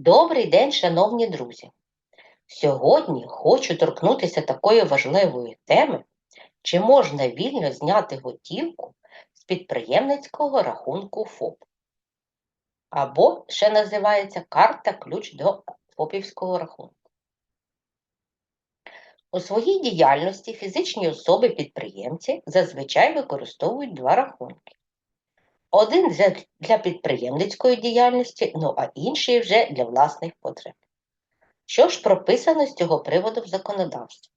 Добрий день, шановні друзі! Сьогодні хочу торкнутися такої важливої теми, чи можна вільно зняти готівку з підприємницького рахунку ФОП. Або ще називається карта ключ до ФОПівського рахунку. У своїй діяльності фізичні особи-підприємці зазвичай використовують два рахунки. Один для, для підприємницької діяльності, ну а інший вже для власних потреб. Що ж прописано з цього приводу в законодавстві?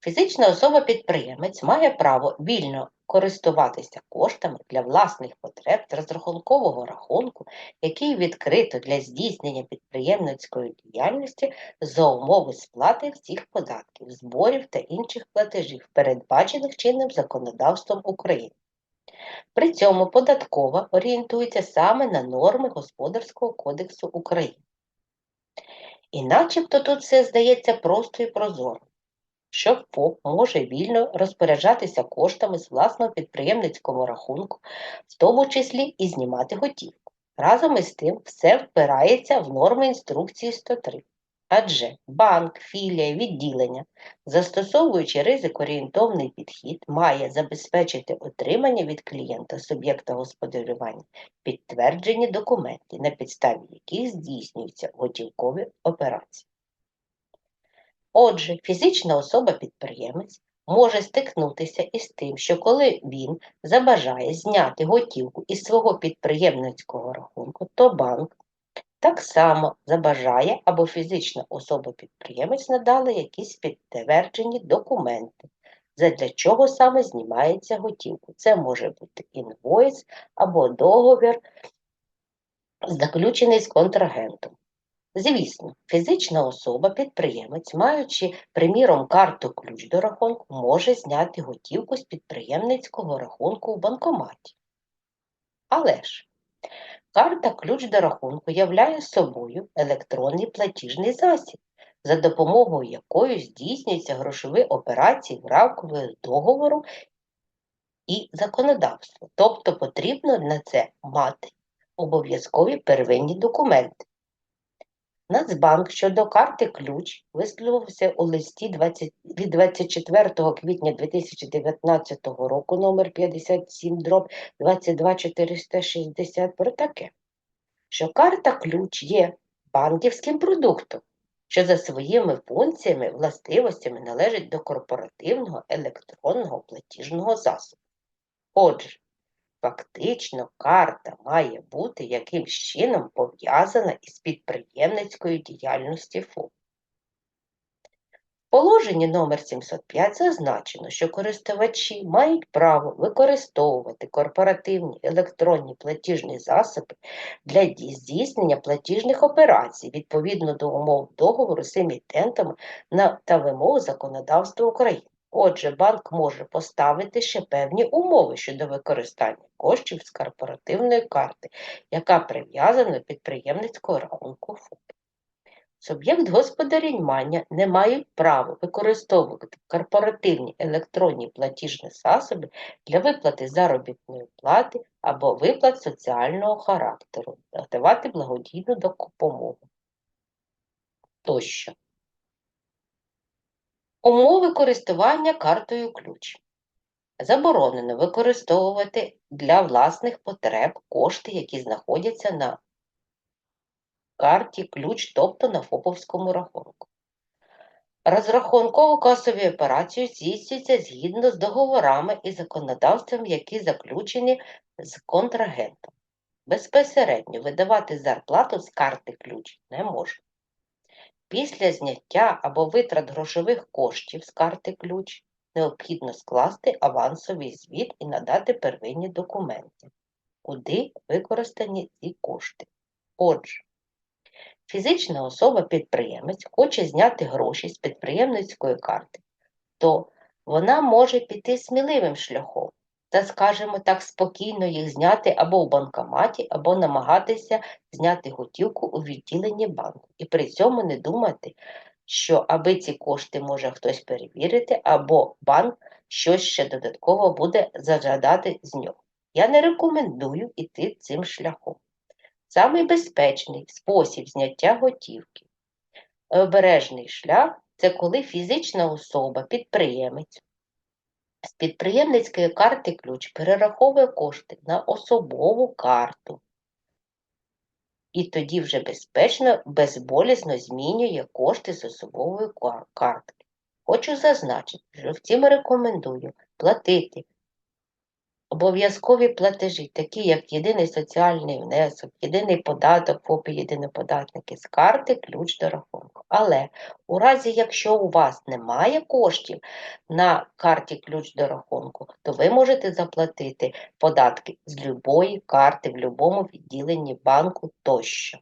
Фізична особа-підприємець має право вільно користуватися коштами для власних потреб з розрахункового рахунку, який відкрито для здійснення підприємницької діяльності за умови сплати всіх податків, зборів та інших платежів, передбачених чинним законодавством України. При цьому податкова орієнтується саме на норми Господарського кодексу України. І начебто тут все здається просто і прозоро, що ФОП може вільно розпоряджатися коштами з власного підприємницького рахунку, в тому числі і знімати готівку. Разом із тим все впирається в норми інструкції 103. Адже банк, філія, відділення, застосовуючи ризик-орієнтовний підхід, має забезпечити отримання від клієнта суб'єкта господарювання підтверджені документи, на підставі яких здійснюються готівкові операції. Отже, фізична особа-підприємець може стикнутися із тим, що коли він забажає зняти готівку із свого підприємницького рахунку, то банк так само забажає або фізична особа-підприємець надала якісь підтверджені документи, задля чого саме знімається готівку. Це може бути інвойс або договір, заключений з контрагентом. Звісно, фізична особа-підприємець, маючи, приміром, карту ключ до рахунку, може зняти готівку з підприємницького рахунку в банкоматі. Але ж Карта ключ до рахунку являє собою електронний платіжний засіб, за допомогою якої здійснюються грошові операції в рамках договору і законодавства. Тобто потрібно на це мати обов'язкові первинні документи. Нацбанк щодо карти ключ висловився у листі 20, від 24 квітня 2019 року номер 57 дроб 22460 про таке, що карта ключ є банківським продуктом, що за своїми функціями, властивостями належить до корпоративного електронного платіжного засобу. Отже, Фактично, карта має бути якимсь чином пов'язана із підприємницькою діяльністю ФОП. В положенні номер 705 зазначено, що користувачі мають право використовувати корпоративні електронні платіжні засоби для здійснення платіжних операцій відповідно до умов договору з емітентами та вимог законодавства України. Отже, банк може поставити ще певні умови щодо використання коштів з корпоративної карти, яка прив'язана до підприємницького рахунку ФОП. Суб'єкт господарювання не мають права використовувати корпоративні електронні платіжні засоби для виплати заробітної плати або виплат соціального характеру, давати благодійну допомогу тощо. Умови користування картою ключ. Заборонено використовувати для власних потреб кошти, які знаходяться на карті ключ, тобто на ФОПовському рахунку. Розрахунково-касові операції здійснюються згідно з договорами і законодавством, які заключені з контрагентом. Безпосередньо видавати зарплату з карти ключ не можна. Після зняття або витрат грошових коштів з карти ключ необхідно скласти авансовий звіт і надати первинні документи, куди використані ці кошти. Отже, фізична особа-підприємець хоче зняти гроші з підприємницької карти, то вона може піти сміливим шляхом та, скажімо так, спокійно їх зняти або в банкоматі, або намагатися зняти готівку у відділенні банку. І при цьому не думати, що аби ці кошти може хтось перевірити, або банк щось ще додатково буде зажадати з нього. Я не рекомендую йти цим шляхом. самий безпечний спосіб зняття готівки. Обережний шлях це коли фізична особа, підприємець, з підприємницької карти ключ перераховує кошти на особову карту. І тоді вже безпечно, безболісно змінює кошти з особової картки. Хочу зазначити, що всім рекомендую платити обов'язкові платежі, такі як єдиний соціальний внесок, єдиний податок, ФОПи єдині податники з карти, ключ до рахунку. Але у разі, якщо у вас немає коштів на карті ключ до рахунку, то ви можете заплатити податки з любої карти в будь-якому відділенні банку тощо.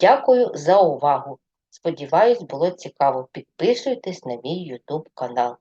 Дякую за увагу. Сподіваюсь, було цікаво. Підписуйтесь на мій YouTube канал.